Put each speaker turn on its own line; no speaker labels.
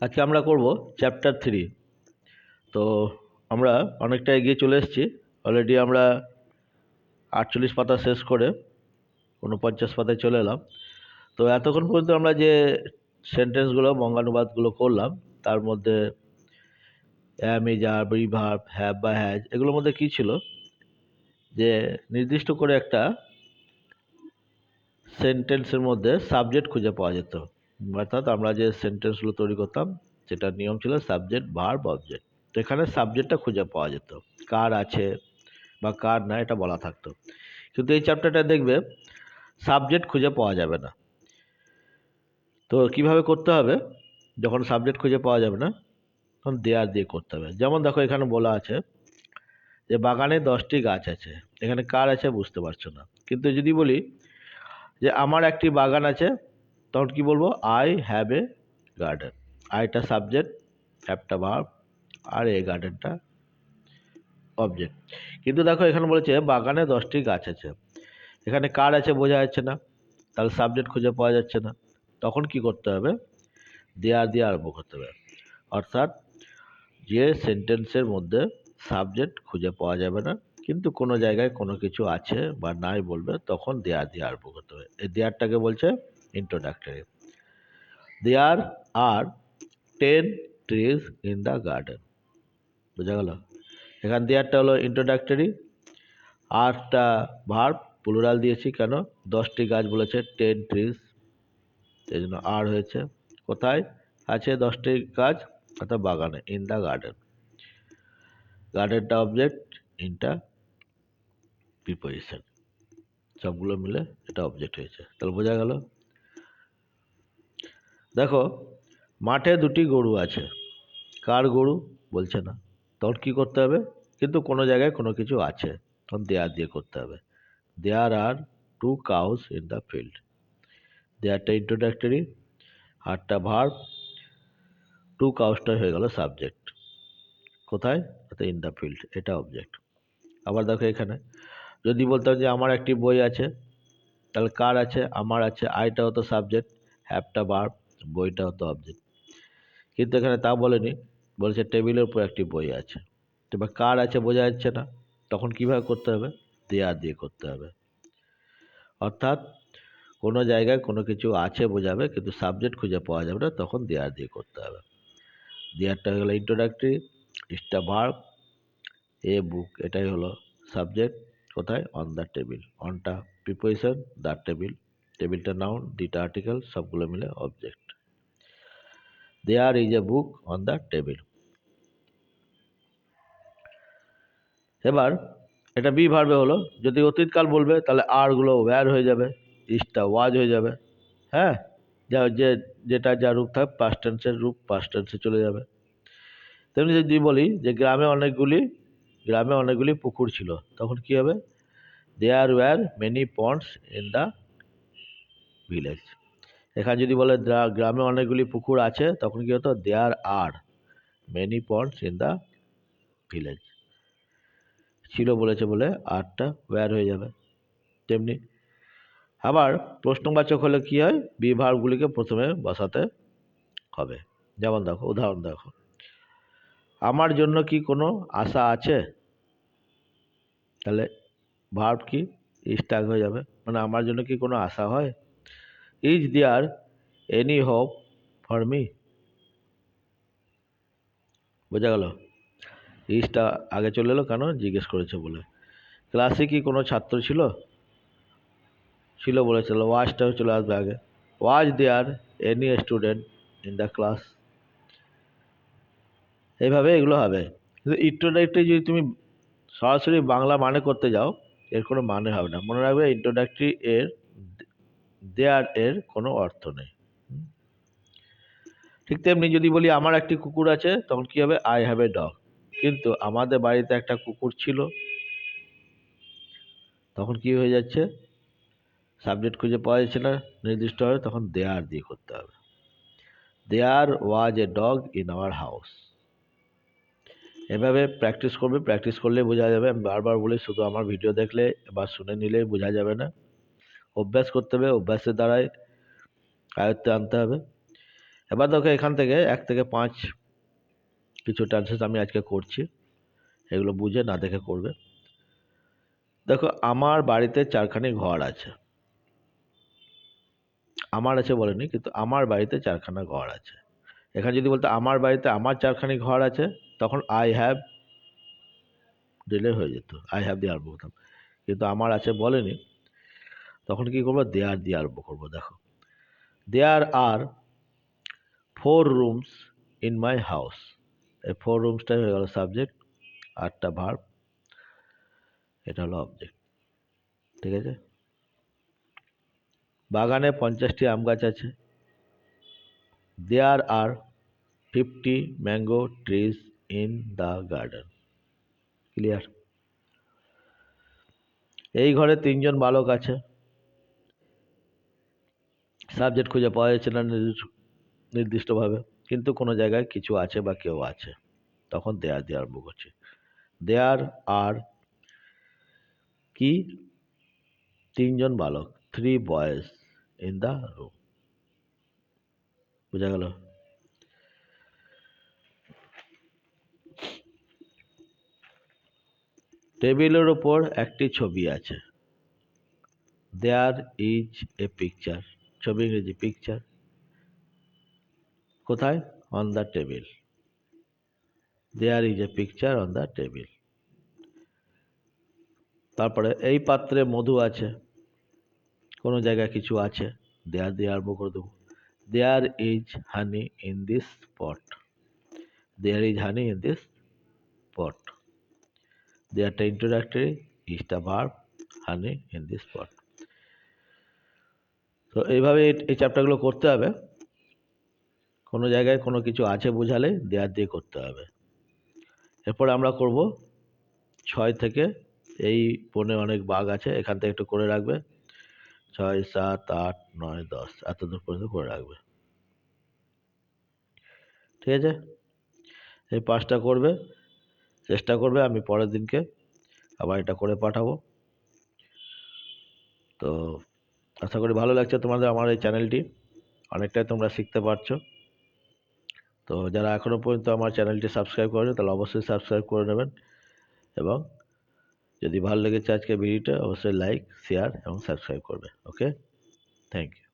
আজকে আমরা করব চ্যাপ্টার থ্রি তো আমরা অনেকটা এগিয়ে চলে এসেছি। অলরেডি আমরা আটচল্লিশ পাতা শেষ করে ঊনপঞ্চাশ পাতায় চলে এলাম। তো এতক্ষণ পর্যন্ত আমরা যে সেন্টেন্সগুলো বঙ্গানুবাদগুলো করলাম, তার মধ্যে am is are be verb have বা হ্যাজ এগুলোর মধ্যে কী ছিল? যে নির্দিষ্ট করে একটা সেন্টেন্সের মধ্যে সাবজেক্ট খুঁজে পাওয়া যেত। অর্থাৎ আমরা যে সেন্টেন্সগুলো তৈরি করতাম সেটার নিয়ম ছিল সাবজেক্ট ভার্ব অবজেক্ট তো এখানে সাবজেক্টটা খুঁজে পাওয়া যেত। কার আছে বা কার না এটা বলা থাকতো। কিন্তু এই চ্যাপ্টারটা দেখবে সাবজেক্ট খুঁজে পাওয়া যাবে না। তো কীভাবে করতে হবে? যখন সাবজেক্ট খুঁজে পাওয়া যাবে না, তখন দেয়ার দিয়ে করতে হবে। যেমন দেখো এখানে বলা আছে যে বাগানে দশটি গাছ আছে। এখানে কার আছে বুঝতে পারছ না। কিন্তু যদি বলি যে আমার একটি বাগান আছে তখন কি বলব? আই হ্যাভ এ গার্ডেন আইটা সাবজেক্ট হ্যাভটা ভার্ব আর এ গার্ডেনটা অবজেক্ট কিন্তু দেখো এখানে বলেছে, বাগানে দশটি গাছ আছে। এখানে কার আছে বোঝা যাচ্ছে না। তাহলে সাবজেক্ট খুঁজে পাওয়া যাচ্ছে না। তখন কি করতে হবে? দেয়ার দিয়ে আরম্ভ করতে হবে। অর্থাৎ যে সেন্টেন্সের মধ্যে সাবজেক্ট খুঁজে পাওয়া যাবে না, কিন্তু কোনো জায়গায় কোনো কিছু আছে বা নাই বলবে, তখন দেয়ার দিয়ে আরম্ভ করতে হবে। এই দেয়ারটাকে বলছে introductory there are ten trees in the garden বোঝা গেল? এখান দেয়ারটা হলো ইন্ট্রোডাক্টরি আরটা ভার্ব প্লুরাল দিয়েছি কেন? দশটি গাছ বলেছে টেন ট্রিজ এই জন্য আর হয়েছে। কোথায়? আছে দশটি গাছ অর্থাৎ বাগানে ইন দ্য গার্ডেন গার্ডেনটা অবজেক্ট ইনটা প্রিপোজিশন সবগুলো মিলে এটা অবজেক্ট হয়েছে। তাহলে বোঝা গেল? দেখো, মাঠে দুটি গরু আছে। কার গরু? বলছে না। তখন কী করতে হবে? কিন্তু কোনো জায়গায় কোনো কিছু আছে। তখন দেয়ার দিয়ে করতে হবে। There are two cows in the field দেয়ারটা introductory আরটা ভার্ব টু কাউসটা হয়ে গেল সাবজেক্ট কোথায়? ইন দ্য ফিল্ড এটা অবজেক্ট আবার দেখো এখানে, যদি বলতাম যে আমার একটি বই আছে, তাহলে কার আছে? আমার আছে আইটা হতো সাবজেক্ট হ্যাপটা ভার্ব বইটা হতো অবজেক্ট কিন্তু এখানে তা বলেনি, বলেছে টেবিলের উপর একটি বই আছে। এবার কার আছে বোঝা যাচ্ছে না। তখন কীভাবে করতে হবে? দেয়ার দিয়ে করতে হবে। অর্থাৎ কোনো জায়গায় কোনো কিছু আছে বোঝাবে, কিন্তু সাবজেক্ট খুঁজে পাওয়া যাবে না, তখন দেয়ার দিয়ে করতে হবে। দেয়ারটা হয়ে গেলো ইন্ট্রোডাক্টরি ইস্টা ভার্ব এ বুক এটাই হলো সাবজেক্ট কোথায়? অন দ্য টেবিল অনটা প্রিপোজিশন দ্য টেবিল টেবিলটা নাউন দুইটা আর্টিকেল সবগুলো মিলে object there is a book on the table এবার, এটা বি ভার্বে হলো, যদি অতীতকাল বলবে, তাহলে আরগুলো ওয়্যার হয়ে যাবে ইসটা ওয়াজ হয়ে যাবে হ্যাঁ? যা যে, যেটা যা রূপ থাক পাস্ট টেন্সের রূপ পাস্ট টেন্সে চলে যাবে। তেমনি যদি বলি যে গ্রামে অনেকগুলি গ্রামে অনেকগুলি পুকুর ছিল, তখন কী হবে? There were many ponds in the village এখানে যদি বলে গ্রা- গ্রামে অনেকগুলি পুকুর আছে, তখন কী হতো? There are many ponds in the village ছিল বলেছে বলে আরটা ওয়্যার হয়ে যাবে। তেমনি আবার প্রশ্নবাচক হলে কী হয়? বিভাগগুলিকে প্রথমে বসাতে হবে। যেমন দেখো, উদাহরণ দেখো। আমার জন্য কি কোনো আশা আছে? তাহলে ভার্ব কি? স্টাক হয়ে যাবে। মানে আমার জন্য কি কোনো আশা হয়? Is there any hope for me বোঝা গেল। ইজটা আগে চলে এলো কেন? জিজ্ঞেস করেছে বলে। ক্লাসে কি কোনো ছাত্র ছিল? ছিল বলেছিল ওয়াজটা চলে আসবে আগে। Was there any student in the class এইভাবে এগুলো হবে। কিন্তু ইন্ট্রোডাক্টরি যদি তুমি সরাসরি বাংলা মানে করতে যাও, এর কোনো মানে হবে না। মনে রাখবে ইন্ট্রোডাক্টরি এর দেয়ার এর কোনো অর্থ নেই। ঠিক তেমনি যদি বলি, আমার একটি কুকুর আছে, তখন কি হবে? আই হ্যাভ এ ডগ কিন্তু আমাদের বাড়িতে একটা কুকুর ছিল। তখন কি হয়ে যাচ্ছে? সাবজেক্ট খুঁজে পাওয়া যাচ্ছে না। নির্দিষ্টভাবে তখন দেয়ার দিয়ে করতে হবে। There was a dog in our house এভাবে প্র্যাকটিস করবে। প্র্যাকটিস করলে বোঝা যাবে। আমি বারবার বলি, শুধু আমার ভিডিও দেখলে বা শুনে নিলে বোঝা যাবে না। অভ্যাস করতে হবে, অভ্যাসের দ্বারাই আয়ত্তে আনতে হবে। এবার দেখো এখান থেকে এক থেকে পাঁচ কিছু টেন্সেস আমি আজকে করছি, এগুলো বুঝে না দেখে করবে। দেখো আমার বাড়িতে চারখানি ঘর আছে। আমার আছে বলেনি, কিন্তু আমার বাড়িতে চারখানা ঘর আছে। এখানে যদি বলতো আমার বাড়িতে আমার চারখানি ঘর আছে, তখন আই হ্যাভ দিলে হয়ে যেত আই হ্যাভ দিয়ে আর করতাম কিন্তু আমার আছে বলেনি তখন কি করব? দেয়ার দিয়ে আরম্ভ করব, দেখো। There are four rooms in my house এই ফোর রুমসটাই হয়ে গেল সাবজেক্ট আটটা ভার্ব এটা হলো অবজেক্ট ঠিক আছে? বাগানে পঞ্চাশটি আম গাছ আছে। There are fifty mango trees in the garden clear এই ঘরে তিনজন বালক আছে। সাবজেক্ট খুঁজে পাওয়া যাচ্ছে না নির্দিষ্ট- নির্দিষ্টভাবে। কিন্তু কোনো জায়গায় কিছু আছে বা কেউ আছে। তখন দেয়ার দিয়ে আরম্ভ করছি। দেয়ার আর কি? তিনজন বালক three boys in the room বোঝা গেল? টেবিলের ওপর একটি ছবি আছে। দেয়ার ইজ এ পিকচার ছবি ইংরেজি পিকচার কোথায়? On the table there is a picture on the table তারপরে এই পাত্রে মধু আছে। কোনো জায়গায় কিছু আছে? দেয়ার দিয়ে আরম্ভ করে দেবো। There is honey in this pot there is honey in this pot দেয়ারটা introductory ইজটা verb honey in this pot তো এইভাবে এই- চ্যাপ্টারগুলো করতে হবে। কোনো জায়গায় কোনো কিছু আছে বোঝালে দেয়ার দিয়ে করতে হবে। এরপরে আমরা করব ছয় থেকে, এই ফোনে অনেক বাঘ আছে, এখান থেকে একটু করে রাখবে। ছয়, সাত, আট, নয়, দশ এত দূর পর্যন্ত করে রাখবে। ঠিক আছে? এই পাঁচটা করবে, চেষ্টা করবে, আমি পরের দিনকে আবার এটা করে পাঠাবো। তো আশা করি ভালো লাগছে তোমাদের আমার এই চ্যানেলটি অনেকটাই তোমরা শিখতে পারছ। তো যারা এখনও পর্যন্ত আমার চ্যানেলটি সাবস্ক্রাইব করেনি, তাহলে অবশ্যই সাবস্ক্রাইব করে নেবেন। এবং যদি ভালো লেগেছে আজকে ভিডিওটা অবশ্যই লাইক শেয়ার এবং সাবস্ক্রাইব করবে। Okay thank you